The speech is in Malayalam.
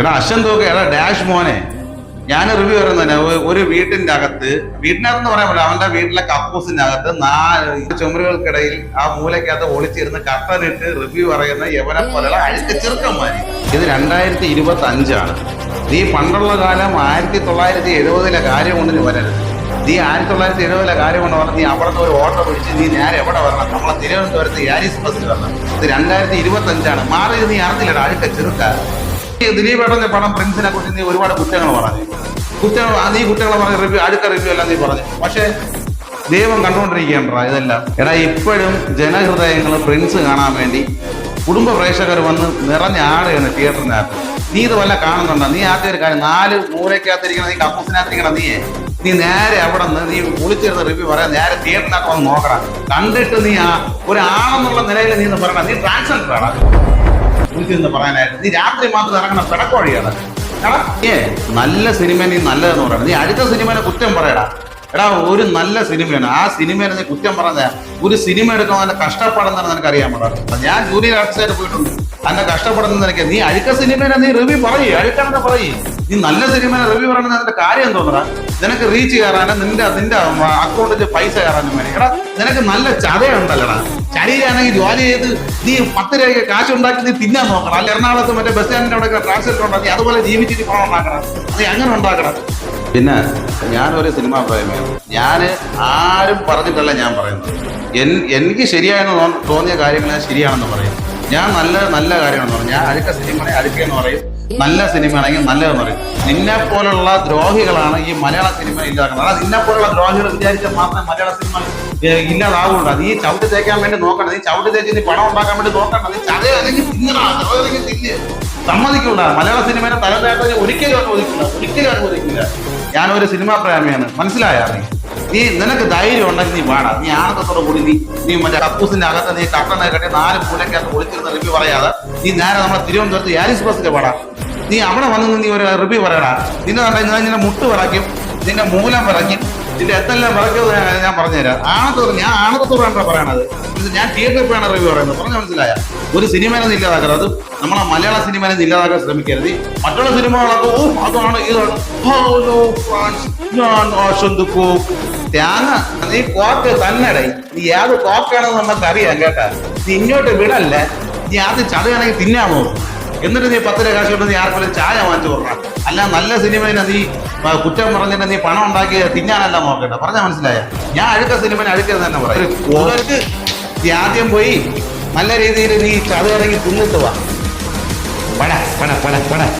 എടാ അശ്വൻ തോക്ക് എടാ ഡാഷ് മോനെ. ഞാൻ റിവ്യൂ വരുന്നത് ഒരു വീട്ടിന്റെ അകത്ത് വീട്ടിനകത്ത് പറയാൻ പറ്റില്ല അവന്റെ വീട്ടിലെ കക്കൂസിന്റെ അകത്ത് നാല് ചുമരുകൾക്കിടയിൽ ആ മൂലക്കകത്ത് ഒളിച്ചിരുന്ന് കട്ടനിട്ട് റിവ്യൂ പറയുന്ന യവനെ പോലെയുള്ള അഴുക്ക് ചെറുക്കന്മാര്. ഇത് രണ്ടായിരത്തി ഇരുപത്തി അഞ്ചാണ് നീ പണ്ടുള്ള കാലം ആയിരത്തി തൊള്ളായിരത്തി എഴുപതിലെ കാര്യം കൊണ്ട് നീ വരരുത്. നീ ആയിരത്തി തൊള്ളായിരത്തി എഴുപതിലെ കാര്യം കൊണ്ട് പറഞ്ഞ് നീ അവിടെ ഒരു ഓട്ടോ പിടിച്ച് നീ നേരെ എവിടെ വരണം? നമ്മളെ തിരുവനന്തപുരത്ത് യാരിസ് ബസ്സിൽ വരണം. ഇത് രണ്ടായിരത്തി ഇരുപത്തി അഞ്ചാണ് മാറി നീ അറിഞ്ഞില്ലടാ അഴുക്ക ചെറുക്ക ഈ ദിലീപ് ഏട്ടന്റെ പടം പ്രിൻസിനെ കുറിച്ച് നീ ഒരുപാട് കുറ്റങ്ങൾ പറഞ്ഞു. കുറ്റങ്ങൾ നീ കുറ്റങ്ങൾ പറഞ്ഞ റിവ്യൂ അടുത്ത റിവ്യൂ എല്ലാം നീ പറഞ്ഞു. പക്ഷേ ദൈവം കണ്ടുകൊണ്ടിരിക്കേണ്ട ഇതെല്ലാം. എടാ ഇപ്പോഴും ജനഹൃദയങ്ങൾ പ്രിൻസ് കാണാൻ വേണ്ടി കുടുംബ പ്രേക്ഷകർ വന്ന് നിറഞ്ഞാടുകയാണ് തിയേറ്ററിനകത്ത്. നീ ഇത് വല്ല കാണുന്നുണ്ടോ? നീ ആദ്യം ഒരു കാര്യം നാല് മൂലയ്ക്കകത്തിരിക്കണം നീ കപ്പൂസിനകത്തിരിക്കണം നീ നീ നേരെ അവിടെ നിന്ന് നീ വിളിച്ചിരുന്ന റിവ്യൂ പറയാൻ നേരെ തിയേറ്ററിനകത്ത് വന്ന് നോക്കണം. കണ്ടിട്ട് നീ ആ ഒരാളെന്നുള്ള നിലയിൽ നീ പറയണം. നീ ട്രാൻസ്ജെൻഡർ ആണ്. വിളിച്ചിരുന്ന് പറയാനായിട്ട് നീ രാത്രി മാത്രം ഇറങ്ങണ പിടക്കോഴിയാണ്. ഏ നല്ല സിനിമ നീ നല്ലതെന്ന് പറയണം. നീ അടുത്ത സിനിമേനെ കുറ്റം പറയടാ. എടാ ഒരു നല്ല സിനിമയാണ്. ആ സിനിമേനെ നീ കുറ്റം പറഞ്ഞ ഒരു സിനിമ എടുക്കാൻ നല്ല കഷ്ടപ്പെടുന്നതെന്ന് നിനക്ക് അറിയാൻ പാടാ. ഞാൻ ജൂനിയർ ആർട്ടിസ്റ്റായിട്ട് പോയിട്ടുണ്ട്. അന്നെ കഷ്ടപ്പെടുന്ന നിനക്ക് നീ അഴുക്ക സിനിമേനെ നീ റിവ്യൂ പറയേ അഴുക്കാണെന്ന് പറയേ. നീ നല്ല സിനിമേനെ റിവ്യൂ പറയുന്നത് അതിന്റെ കാര്യം തോന്നടാ. നിനക്ക് റീച്ച് കയറാനും നിന്റെ നിന്റെ അക്കൗണ്ടിൽ പൈസ കയറാനും വേണ്ടി. എടാ നിനക്ക് നല്ല ചതയുണ്ടല്ലടാ. ശരീരമാണെങ്കിൽ ജോലി ചെയ്ത് നീ പത്ത് രൂപയ്ക്ക് കാശ് ഉണ്ടാക്കി നീ തിന്നാൻ നോക്കണം. അല്ല എറണാകുളത്ത് മറ്റേ ബസ് സ്റ്റാൻഡിന്റെ അവിടെ ട്രാൻസ്ലേറ്റർ ഉണ്ടാക്കി അതുപോലെ ജീവിച്ചിട്ട് പണം ഉണ്ടാക്കണം. നീ അങ്ങനെ ഉണ്ടാക്കണം. പിന്നെ ഞാനൊരു സിനിമാ പ്രേമിയാണ് ഞാൻ ആരും പറഞ്ഞിട്ടല്ല ഞാൻ പറയുന്നത്. എൻ എനിക്ക് ശരിയായെന്ന് തോന്നിയ കാര്യങ്ങൾ ഞാൻ ശരിയാണെന്ന് പറയും. ഞാൻ നല്ല നല്ല കാര്യമാണെന്ന് പറയും. ഞാൻ അടുക്ക സിനിമ അടുക്കെന്ന് പറയും. നല്ല സിനിമയാണെങ്കിൽ നല്ലതെന്ന് പറയും. നിന്നെ പോലുള്ള ദ്രോഹികളാണ് ഈ മലയാള സിനിമ ഇല്ലാക്കുന്നത് അതായത് നിന്നെ പോലുള്ള ദ്രോഹികൾ വിചാരിച്ചാൽ മാത്രമേ മലയാള സിനിമ ഇല്ലാതാവുള്ളൂ നീ ചവിട്ടി തേക്കാൻ വേണ്ടി നോക്കണ്ട. നീ ചവിട്ടി തേച്ച് നീ പണം ഉണ്ടാക്കാൻ വേണ്ടി നോക്കണ്ട. നീ ചതയോ അല്ലെങ്കിൽ തിന്നണം ചതയോ അല്ലെങ്കിൽ തിന്ന്. സമ്മതിക്കൂല. മലയാള സിനിമയുടെ തലവേട്ട ഒരിക്കലും അനുവദിക്കില്ല. ഒരിക്കലും അനുവദിക്കില്ല. ഞാനൊരു സിനിമാ പ്രേമിയാണ്. മനസ്സിലായാ നീ? നിനക്ക് ധൈര്യം ഉണ്ടെങ്കിൽ നീ വേണം നീ ആനന്ദത്തോടെ കൂടി നീ നീ മറ്റേ കക്കൂസിന്റെ അകത്ത് നീ കട്ടനെ കട്ടി നാല് പൂലക്കകത്ത് ഒളിച്ചിരുന്ന റിവ്യൂ പറയാതെ നീ നേരെ നമ്മുടെ തിരുവനന്തപുരത്ത് യാരിസ് ബസ്സിൽ പാടാ നീ അവിടെ വന്ന് നീ ഒരു റിവ്യൂ പറയടാ. നിന്നെ പറഞ്ഞാൽ ഞാൻ നിന്നെ മുട്ട് പറയ്ക്കും നിന്റെ മൂലം പറയ്ക്കും നിന്റെ എത്തെല്ലാം പറയ്ക്കും ഞാൻ- പറഞ്ഞുതരാം. ആണത്തോട് ഞാൻ ആണത്തോടാണ് പറയണത്. ഞാൻ തിയേറ്ററിൽ പോയാണ് റിവ്യൂ പറയുന്നത്. പറഞ്ഞ മനസ്സിലായ? ഒരു സിനിമയെ ഇല്ലാതാക്കരുത് അത് നമ്മളെ മലയാള സിനിമനെ നീ ഇല്ലാതാക്കാൻ ശ്രമിക്കരുത്. മറ്റുള്ള സിനിമകളൊക്കെ ഓ അതാണ് ഇതാണ്. തേങ്ങ നീ കോക്ക് തന്നെടേ. നീ ഏത് കോക്കാണെന്ന് നമുക്ക് അറിയാം കേട്ടാ. നീ ഇങ്ങോട്ട് വിടല്ലേ? നീ ആദ്യം ചതയാണെങ്കിൽ നോക്കും എന്നിട്ട് നീ പത്ത് രൂപ കാശ് കൊണ്ട് നീ ആർക്കും ചായ വാങ്ങിച്ചു കൊടുക്കണം. അല്ല നല്ല സിനിമേനെ നീ കുറ്റം പറഞ്ഞിട്ട് നീ പണം ഉണ്ടാക്കി തിന്നാനല്ല നോക്കണ്ട. പറഞ്ഞാൽ മനസ്സിലായ? ഞാൻ അഴുക്ക സിനിമനെ അഴുക്കരുത് തന്നെ പറയും. നീ ആദ്യം പോയി നല്ല രീതിയിൽ നീ ചത ഇറങ്ങി തിന്നിട്ട് വാ. പട പട പട പട.